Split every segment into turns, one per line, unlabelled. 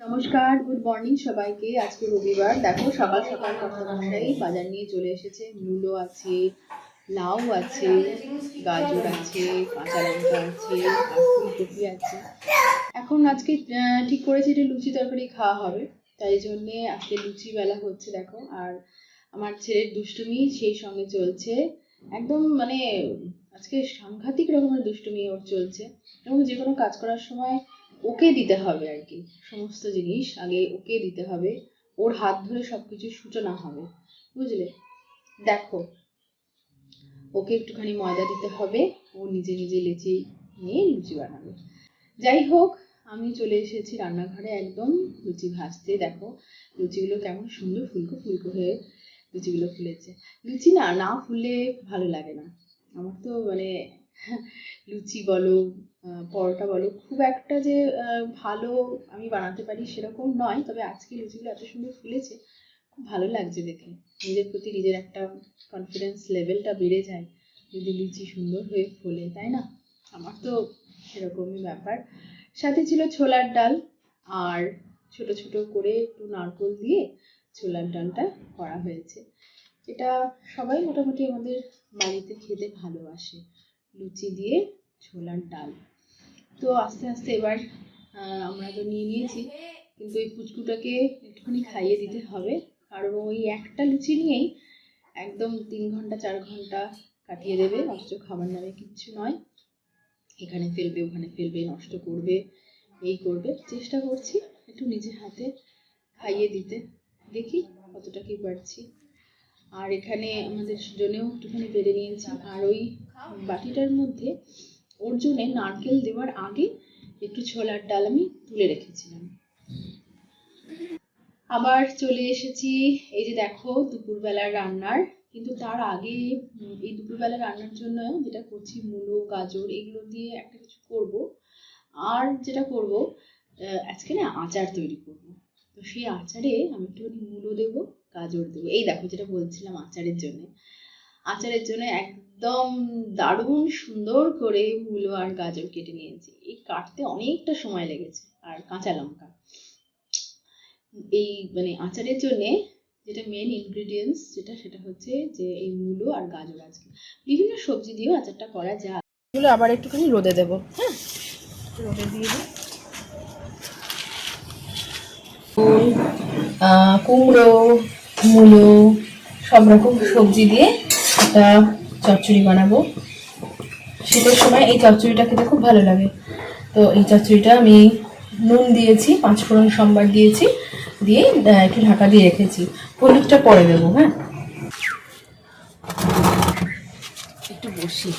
নমস্কার good morning সবাইকে। আজকে রবিবার। দেখো, সকাল সকাল কর্তামশাই বাজার নিয়ে চলে এসেছে। মূলো আছে, লাউ আছে, গাজর আছে, কাঁচা লঙ্কা আছে, ফুলকপি আছে। এখন আজকে ঠিক করেছি যে লুচি তরকারি খাওয়া হবে। তাই জন্যে আজকে লুচি বেলা হচ্ছে, দেখো। আর আমার ছেলের দুষ্টুমি সেই সঙ্গে চলছে। একদম মানে আজকে সাংঘাতিক রকমের দুষ্টুমি ওর চলছে। এবং যে কোনো কাজ করার সময় ওকে দিতে হবে আর কি। সমস্ত জিনিস আগে ওকে দিতে হবে। ওর হাত ধরে সব কিছু সূচনা হবে। বুঝলে? দেখো, ওকে একটুখানি ময়দা দিতে হবে। ও নিজে নিজে লেচি নিয়ে লুচি বানাবে। যাই হোক, আমি চলে এসেছি রান্নাঘরে একদম লুচি ভাজতে। দেখো, লুচিগুলো কেমন সুন্দর ফুলকো ফুলকো হয়ে লুচিগুলো ফুলেছে। লুচি না না ফুললে ভালো লাগে না। আমার তো মানে লুচি বলো পরোটা বলো, খুব একটা যে ভালো আমি বানাতে পারি সেরকম নয়, তবে আজকে লুচিগুলো এত সুন্দর ফুলেছে, খুব ভালো লাগছে দেখে। নিজের প্রতি নিজের একটা কনফিডেন্স লেভেলটা বেড়ে যায়, যদি লুচি সুন্দর হয়ে ফোলে, তাই না? আমার তো সেরকমই ব্যাপার। সাথে ছিল ছোলার ডাল, আর ছোট ছোট করে একটু নারকোল দিয়ে ছোলার ডালটা করা হয়েছে। এটা সবাই মোটামুটি আমাদের বাড়িতে খেতে ভালোবাসে। লুচি দিয়ে ছোলার ডাল। তো আস্তে আস্তে এবার আমরা তো নিয়ে নিয়েছি, কিন্তু এই পুচকুটাকে একটুখানি খাইয়ে দিতে হবে। কারণ ওই একটা লুচি নিয়েই একদম তিন ঘণ্টা, চার ঘণ্টা কাটিয়ে দেবে, অথচ খাবার নামে কিচ্ছু নয়। এখানে ফেলবে, ওখানে ফেলবে, নষ্ট করবে, এই করবে। চেষ্টা করছি একটু নিজে হাতে খাইয়ে দিতে। দেখি কতটা কি পারছি। আর এখানে আমাদের জন্যেও একটুখানি বেড়ে নিয়েছি। আর ওই বাটিটার মধ্যে ওর জন্যে নারকেল দেওয়ার আগে একটু ছোলার ডাল আমি তুলে রেখেছিলাম। আবার চলে এসেছি, এই যে দেখো দুপুরবেলার রান্নার, কিন্তু তার আগে এই দুপুরবেলা রান্নার জন্য যেটা করছি, মূলো, গাজর, এগুলো দিয়ে একটা কিছু করব। আর যেটা করব আজকে না আচার তৈরি করব। তো সেই আচারে আমি একটুখানি মূলো দেবো। গাজর দেবো। এই দেখো যেটা বলছিলাম আচারের জন্য। আচারের জন্য একদম দারুণ সুন্দর করে মূলো আর গাজর কেটে নিয়েছি। এই কাটতে অনেকটা সময় লেগেছে আর কাঁচা লঙ্কা। এই মানে আচারের জন্যে যেটা মেন ইনগ্রিডিয়েন্টস যেটা সেটা হচ্ছে যে এই মূলো আর গাজর আজকে। বিভিন্ন সবজি দিয়েও আচারটা করা যায়। এগুলো আবার একটুখানি রোদে দেবো হ্যাঁ? রোদে দিয়ে দিই। কুমড়ো মূলো, সব রকম সবজি দিয়ে একটা চচ্চড়ি বানাবো। শীতের সময় এই চচ্চড়িটা খেতে খুব ভালো লাগে। তো এই চচ্চড়িটা আমি নুন দিয়েছি, পাঁচ ফোড়ন সম্বার দিয়েছি, দিয়ে একটু ঢাকা দিয়ে রেখেছি। হলুদটা পরে দেবো হ্যাঁ? একটু বসি।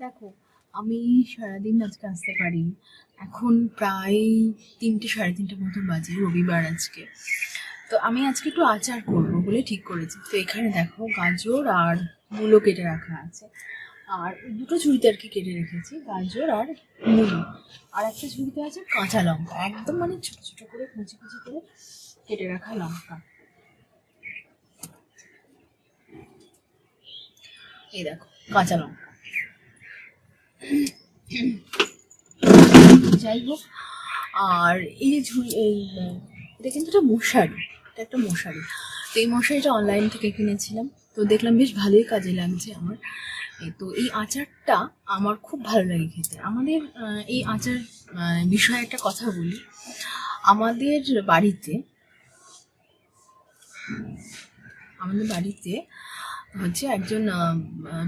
দেখো, আমি সারাদিন আজকে আসতে পারি এখন প্রায় তিনটে, সাড়ে তিনটে মতো বাজে রবিবার আজকে। তো আমি আজকে একটু আচার করব বলে ঠিক করেছি। তো এখানে দেখো গাজর আর মূলো কেটে রাখা আছে। আর দুটো ঝুড়িতে আর কি কেটে রেখেছি, গাজর আর মূলো। আর একটা ঝুড়িতে আছে কাঁচা লঙ্কা, একদম মানে ছোট ছোট করে, কুচি কুচি করে কেটে রাখা লঙ্কা। এই দেখো, কাঁচা লঙ্কা। যাই হোক, আর এই ঝুড়ি, এই, এটা কিন্তু একটা মশারি। এটা একটা মশারি। তো এই মশারিটা অনলাইন থেকে কিনেছিলাম। তো দেখলাম বেশ ভালোই কাজে লাগছে আমার। তো এই আচারটা আমার খুব ভালো লাগে খেতে। আমাদের এই আচার বিষয়ে একটা কথা বলি। আমাদের বাড়িতে আমাদের বাড়িতে হচ্ছে একজন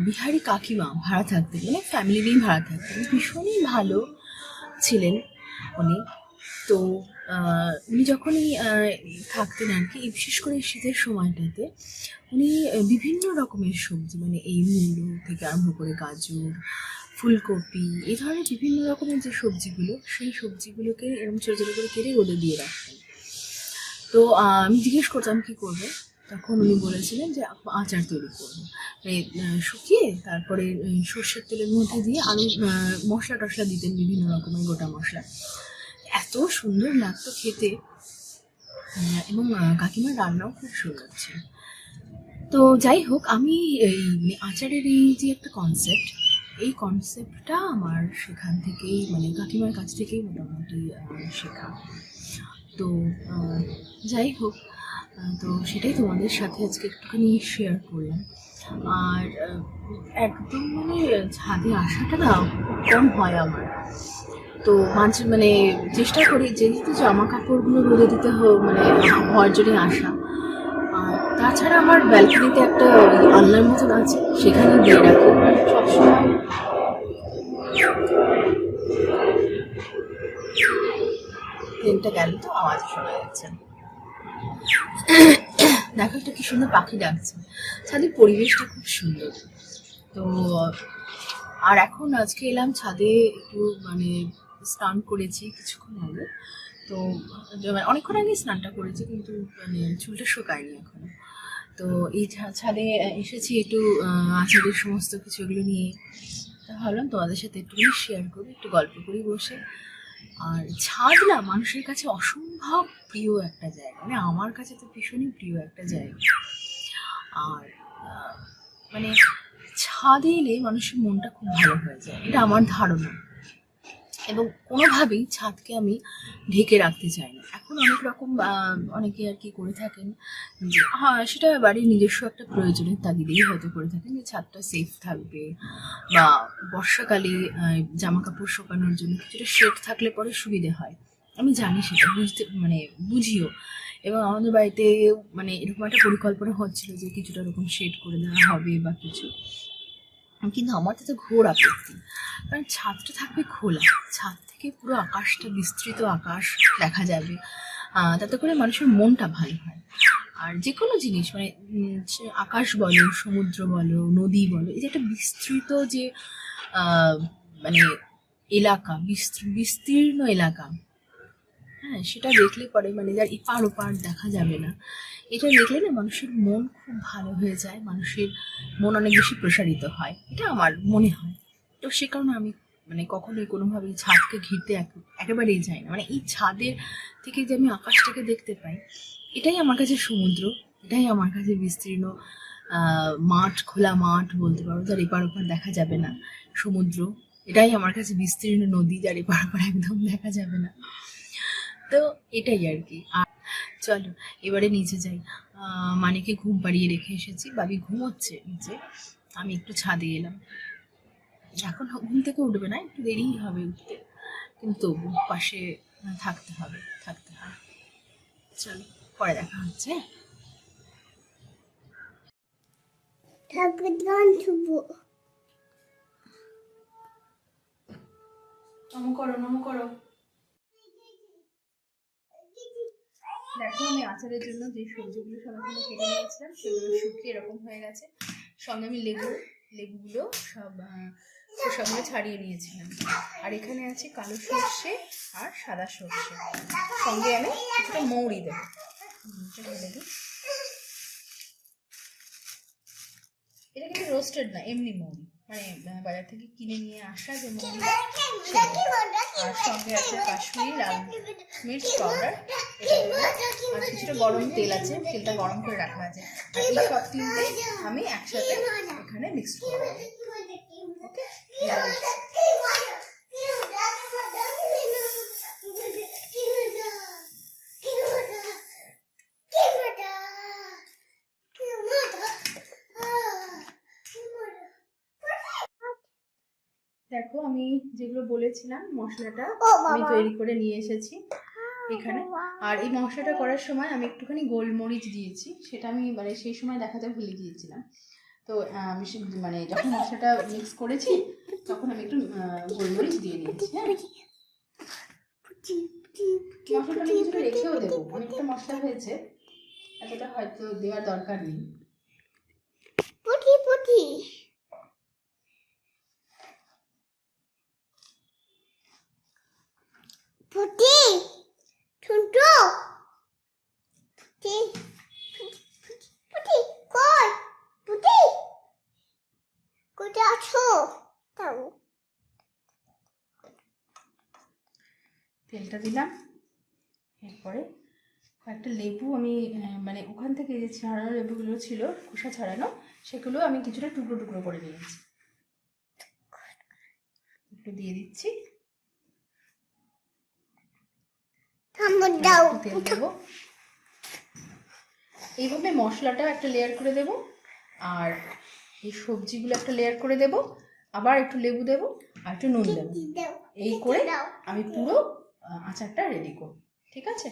বিহারি কাকিমা ভাড়া থাকতেন। মানে ফ্যামিলি নিয়েই ভাড়া থাকতেন। ভীষণই ভালো ছিলেন উনি। তো উনি যখনই থাকতেন আর কি বিশেষ করে শীতের সময়টাতে, উনি বিভিন্ন রকমের সবজি মানে এই মূলো থেকে আরম্ভ করে গাজর, ফুলকপি, এ ধরনের বিভিন্ন রকমের যে সবজিগুলো, সেই সবজিগুলোকে এরকম ছোটো ছোটো করে কেটে রোদে দিয়ে রাখতেন। তো আমি জিজ্ঞেস করতাম, কী করবে? তখন উনি বলেছিলেন যে আচার তৈরি করব। শুকিয়ে তারপরে সর্ষের তেলের মধ্যে দিয়ে আলু মশলা টশলা দিতেন, বিভিন্ন রকমের গোটা মশলা। এত সুন্দর লাগতো খেতে। এবং কাকিমার রান্নাও খুব সুন্দর ছিল। তো যাই হোক, আমি এই আচারের এই যে একটা কনসেপ্ট এই কনসেপ্টটা আমার সেখান থেকেই মানে কাকিমার কাছ থেকেই মোটামুটি শেখা। তো যাই হোক তো সেটাই তোমাদের সাথে আজকে একটুখানি শেয়ার করলাম। আর একদম মানে ছাদে আসাটা না কম হয় আমার। তো মাঝে মানে চেষ্টা করি যেহেতু জামা কাপড়গুলো রোদে দিতে হোক মানে হওয়ার জন্য আসা তাছাড়া আমার ব্যালকনিতে একটা আলনার মতন আছে, সেখানে দিয়ে রাখি। সবসময় ট্রেনটা গেল তো, আওয়াজ শোনা যাচ্ছে। দেখো একটা কি সুন্দর পাখি ডাকছে। ছাদের পরিবেশটা খুব সুন্দর। তো, আর এখন আজকে এলাম ছাদে একটু মানে স্নান করেছি কিছুক্ষণ আগে। তো মানে অনেকক্ষণ আগে স্নানটা করেছি কিন্তু মানে চুলটা শুকায়নি এখনও। তো এই ছাদে এসেছি একটু আচারের সমস্ত কিছু এগুলো নিয়ে। ভাবলাম তোমাদের সাথে একটু শেয়ার করি, একটু গল্প করি বসে। আর ছাদ না মানুষের কাছে অসম্ভব প্রিয় একটা জায়গা। মানে আমার কাছে তো ভীষণই প্রিয় একটা জায়গা। আর মানে ছাদে এলে মানুষের মনটা খুব ভালো হয়ে যায়। এটা আমার ধারণা। এবং কোনোভাবেই ছাদকে আমি ঢেকে রাখতে চাই না এখন অনেক রকম অনেকে আর কি করে থাকেন যে হ্যাঁ সেটা বাড়ির নিজস্ব একটা প্রয়োজনের তাগিদেই হয়তো করে থাকেন যে, ছাদটা সেফ থাকবে বা বর্ষাকালে জামা কাপড় শুকানোর জন্য কিছুটা শেড থাকলে পরে সুবিধে হয়। আমি জানি সেটা, বুঝতে মানে বুঝিও। এবং আমাদের বাড়িতে মানে এরকম একটা পরিকল্পনা হচ্ছিল যে, কিছুটা এরকম শেড করে দেওয়া হবে বা কিছু। কিন্তু আমার তাতে ঘোর আপত্তি। কারণ ছাদটা থাকবে খোলা। ছাদ থেকে পুরো আকাশটা, বিস্তৃত আকাশ দেখা যাবে। তাতে করে মানুষের মনটা ভালো হয়। আর যে কোনো জিনিস মানে আকাশ বলো, সমুদ্র বলো, নদী বলো, এই যে একটা বিস্তৃত যে মানে এলাকা, বিস্ত- বিস্তীর্ণ এলাকা হ্যাঁ সেটা দেখলে পরে মানে যার এপার ওপার দেখা যাবে না। এটা দেখলে না মানুষের মন খুব ভালো হয়ে যায়, মানুষের মন অনেক বেশি প্রসারিত হয়। এটা আমার মনে হয়। তো সে কারণে আমি মানে কখনোই কোনোভাবেই ছাদকে ঘিরতে এক- একেবারেই যাই না। মানে এই ছাদের থেকে যে আমি আকাশটাকে দেখতে পাই, এটাই আমার কাছে সমুদ্র, এটাই আমার কাছে বিস্তীর্ণ মাঠ, খোলা মাঠ বলতে পারো, যার এপার ওপার দেখা যাবে না। সমুদ্র, এটাই আমার কাছে বিস্তীর্ণ নদী, যার এপার ওপার একদম দেখা যাবে না। তো এটাই আর কি। আর চলো এবারে নিচে যাই। মানিকে ঘুম পাড়িয়ে রেখে এসেছি। বাবি ঘুমোচ্ছে নিচে। আমি একটু ছাদে এলাম। এখন ঘুম থেকে উঠবে না একটু দেরিই হবে উঠতে। কিন্তু তবু পাশে থাকতে হবে থাকতে হবে। চলো পরে দেখা হচ্ছে। হ্যাঁ?
ঠাকুর
করো নমো করো। দেখো আমি আচারের জন্য যে সবজিগুলো সব এখানে কেটে নিয়েছিলাম, সেগুলো শুকিয়ে এরকম হয়ে গেছে। সঙ্গে আমি লেবু, লেবুগুলো সব খোসাগুলো ছাড়িয়ে নিয়েছিলাম। আর এখানে আছে কালো সর্ষে আর সাদা সর্ষে। সঙ্গে আমি কিছুটা মৌরি দেবো। এটা কিন্তু রোস্টেড না, এমনি মৌরি। মানে বাজার থেকে কিনে নিয়ে আসা যে মৌরি আর সঙ্গে আছে কাশ্মীরি লাল মির্চ পাউডার। আর কিছুটা গরম তেল আছে তেলটা গরম করে রাখা আছে। এই সব তিনটে আমি একসাথে এখানে মিক্স করে ওকে দেখো আমি যেগুলো বলেছিলাম মশলাটা আমি তৈরি করে নিয়ে এসেছি। এখানে। আর এই মশলাটা করার সময় আমি একটুখানি গোলমরিচ দিয়েছি। সেটা আমি মানে সেই সময় দেখাতে ভুলে গিয়েছিলাম। তো আমি মানে যখন মশলাটা মিক্স করেছি, তখন আমি একটু গোলমরিচ দিয়ে দিয়েছি হ্যাঁ। রেখেও দেবো। অনেকটা মশলা হয়েছে, এতটা হয়তো দেওয়ার দরকার নেই।
তাও
তেলটা দিলাম। এরপরে কয়েকটা লেবু আমি মানে ওখান থেকে যে ছাড়ানো লেবুগুলো ছিল, খোসা ছাড়ানো, সেগুলো আমি কিছুটা টুকরো টুকরো করে নিয়েছি। একটু দিয়ে দিচ্ছি।
দাও।
তেল দেবো। এইভাবে মশলাটাও একটা লেয়ার করে দেব আর এই সবজিগুলো একটা লেয়ার করে দেব আবার একটু লেবু দেব আর একটু নুন দেবো। এই করে আমি পুরো আচারটা রেডি করব ঠিক আছে?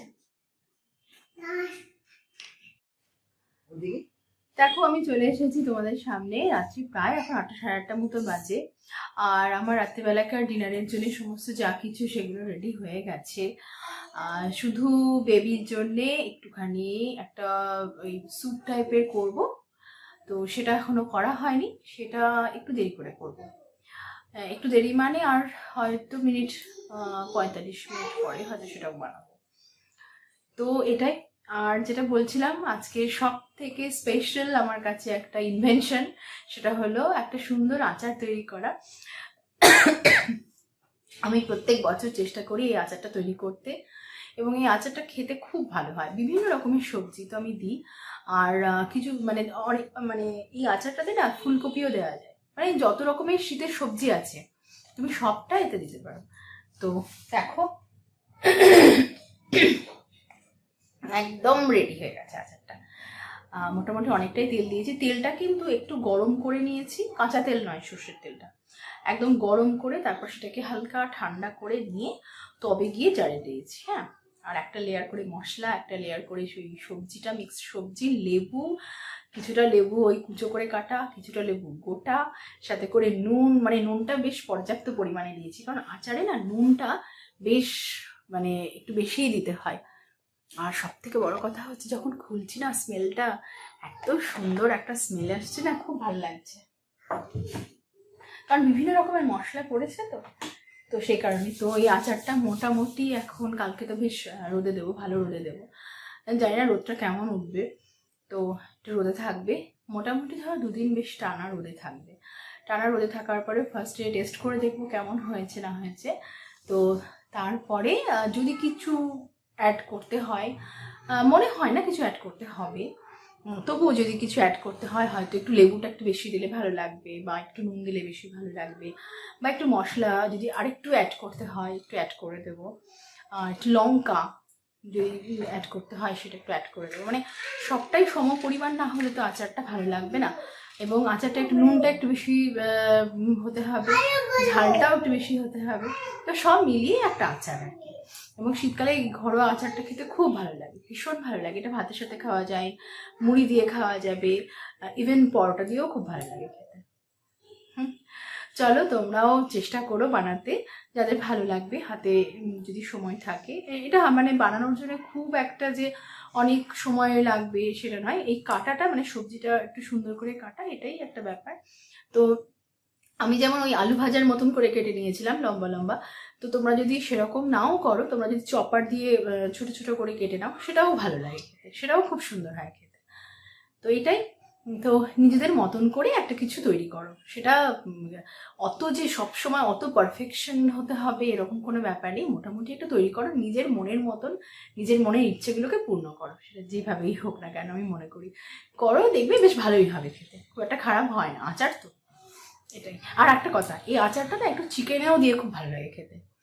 দেখো, আমি চলে এসেছি তোমাদের সামনে। রাত্রি প্রায় এখন আটটা, সাড়ে আটটা মতো বাজে। আর আমার রাত্রিবেলাকার ডিনারের জন্য সমস্ত যা কিছু সেগুলো রেডি হয়ে গেছে। শুধু বেবির জন্যে একটুখানি একটা ওই স্যুপ টাইপের করব। তো সেটা এখনও করা হয়নি, সেটা একটু দেরি করে করব। একটু দেরি মানে আর হয়তো মিনিট পঁয়তাল্লিশ মিনিট পরে হয়তো সেটাও বানাবো। তো এটাই আর যেটা বলছিলাম, আজকে সব থেকে স্পেশাল আমার কাছে একটা ইনভেনশন সেটা হলো একটা সুন্দর আচার তৈরি করা। আমি প্রত্যেক বছর চেষ্টা করি এই আচারটা তৈরি করতে এবং এই আচারটা খেতে খুব ভালো হয়। বিভিন্ন রকমের সবজি তো আমি দিই। আর কিছু মানে অনেক মানে এই আচারটাতে না ফুলকপিও দেওয়া যায়। মানে যত রকমের শীতের সবজি আছে, তুমি সবটা এতে দিতে পারো। তো দেখো। একদম রেডি হয়ে গেছে আচারটা। মোটামুটি অনেকটাই তেল দিয়েছি। তেলটা কিন্তু একটু গরম করে নিয়েছি। কাঁচা তেল নয়, সর্ষের তেলটা। একদম গরম করে তারপর সেটাকে হালকা ঠান্ডা করে নিয়ে তবে গিয়ে জারে দিয়েছি হ্যাঁ? আর একটা লেয়ার করে মশলা, একটা লেয়ার করে সেই সবজিটা মিক্স সবজি, লেবু, কিছুটা লেবু ওই কুচো করে কাটা, কিছুটা লেবু গোটা, সাথে করে নুন মানে নুনটা বেশ পর্যাপ্ত পরিমাণে দিয়েছি। কারণ আচারে না নুনটা বেশ মানে একটু বেশিই দিতে হয়। আর সব থেকে বড় কথা হচ্ছে যখন খুলছি না স্মেলটা এত সুন্দর একটা স্মেল আসছে না, খুব ভালো লাগছে। কারণ বিভিন্ন রকমের মশলা পড়েছে তো তো সেই কারণে তো এই আচারটা মোটামুটি এখন কালকে তো বেশ রোদে দেবো, ভালো রোদে দেবো। জানি না রোদটা কেমন উঠবে, তো একটু রোদে থাকবে। মোটামুটি ধরো দুদিন বেশ টানা রোদে থাকবে। টানা রোদে থাকার পরে ফার্স্টে টেস্ট করে দেখব কেমন হয়েছে, না হয়েছে। তো তারপরে যদি কিছু অ্যাড করতে হয়। মনে হয় না কিছু অ্যাড করতে হবে। তবুও যদি কিছু অ্যাড করতে হয়, হয়তো একটু লেবুটা একটু বেশি দিলে ভালো লাগবে বা একটু নুন দিলে বেশি ভালো লাগবে বা একটু মশলা যদি আরেকটু অ্যাড করতে হয়, একটু অ্যাড করে দেবো। একটু লঙ্কা যদি অ্যাড করতে হয়, সেটা একটু অ্যাড করে দেবো। মানে সবটাই সম পরিমাণ না হলে তো আচারটা ভালো লাগবে না। এবং আচারটা একটু নুনটা একটু বেশি হতে হবে, ঝালটাও একটু বেশি হতে হবে। তো সব মিলিয়ে একটা আচার। এবং শীতকালে এই ঘরোয়া আচারটা খেতে খুব ভালো লাগে, ভীষণ ভালো লাগে। এটা ভাতের সাথে খাওয়া যায়, মুড়ি দিয়ে খাওয়া যাবে ইভেন পরোটা দিয়েও খুব ভালো লাগে খেতে। চলো তোমরাও চেষ্টা করো বানাতে, যাদের ভালো লাগবে, হাতে যদি সময় থাকে। এটা মানে বানানোর জন্য খুব একটা যে অনেক সময় লাগবে সেটা নয়। এই কাটাটা মানে সবজিটা একটু সুন্দর করে কাটা, এটাই একটা ব্যাপার। তো আমি যেমন ওই আলু ভাজার মতন করে কেটে নিয়েছিলাম, লম্বা লম্বা। তো তোমরা যদি সেরকম নাও করো, তোমরা যদি চপার দিয়ে ছোট ছোট করে কেটে নাও, সেটাও ভালো লাগে খেতে। সেটাও খুব সুন্দর হয় খেতে। তো এটাই, তো নিজেদের মতন করে একটা কিছু তৈরি করো। সেটা অত যে সবসময় অত পারফেকশন হতে হবে, এরকম কোনো ব্যাপার নেই। মোটামুটি একটা তৈরি করো, নিজের মনের মতন, নিজের মনের ইচ্ছেগুলোকে পূর্ণ করো। সেটা যেভাবেই হোক না কেন, আমি মনে করি। করো, দেখবে বেশ ভালোই হবে খেতে। খুব একটা খারাপ হয় না। আচার তো, এটাই। আর একটা কথা, এই আচারটা না একটু চিকেনেও দিয়ে খুব ভালো লাগে খেতে।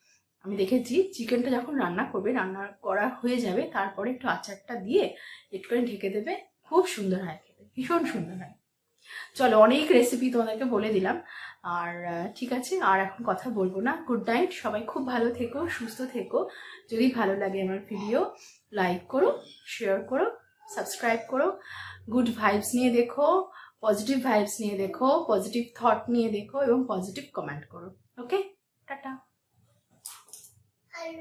আমি দেখেছি চিকেনটা যখন রান্না করবে, রান্না করা হয়ে যাবে, তারপরে একটু আচারটা দিয়ে একটুখানি ঢেকে দেবে। খুব সুন্দর হয় খেতে, ভীষণ সুন্দর হয়। চলো, অনেক রেসিপি তোমাদেরকে বলে দিলাম। আর ঠিক আছে, আর এখন কথা বলব না। গুড নাইট সবাই খুব ভালো থেকো, সুস্থ থেকো। যদি ভালো লাগে আমার ভিডিও লাইক করো শেয়ার করো সাবস্ক্রাইব করো। গুড ভাইবস নিয়ে দেখো পজিটিভ ভাইবস নিয়ে দেখো পজিটিভ থট নিয়ে দেখো এবং পজিটিভ কমেন্ট করো। ওকে টাটা।
আর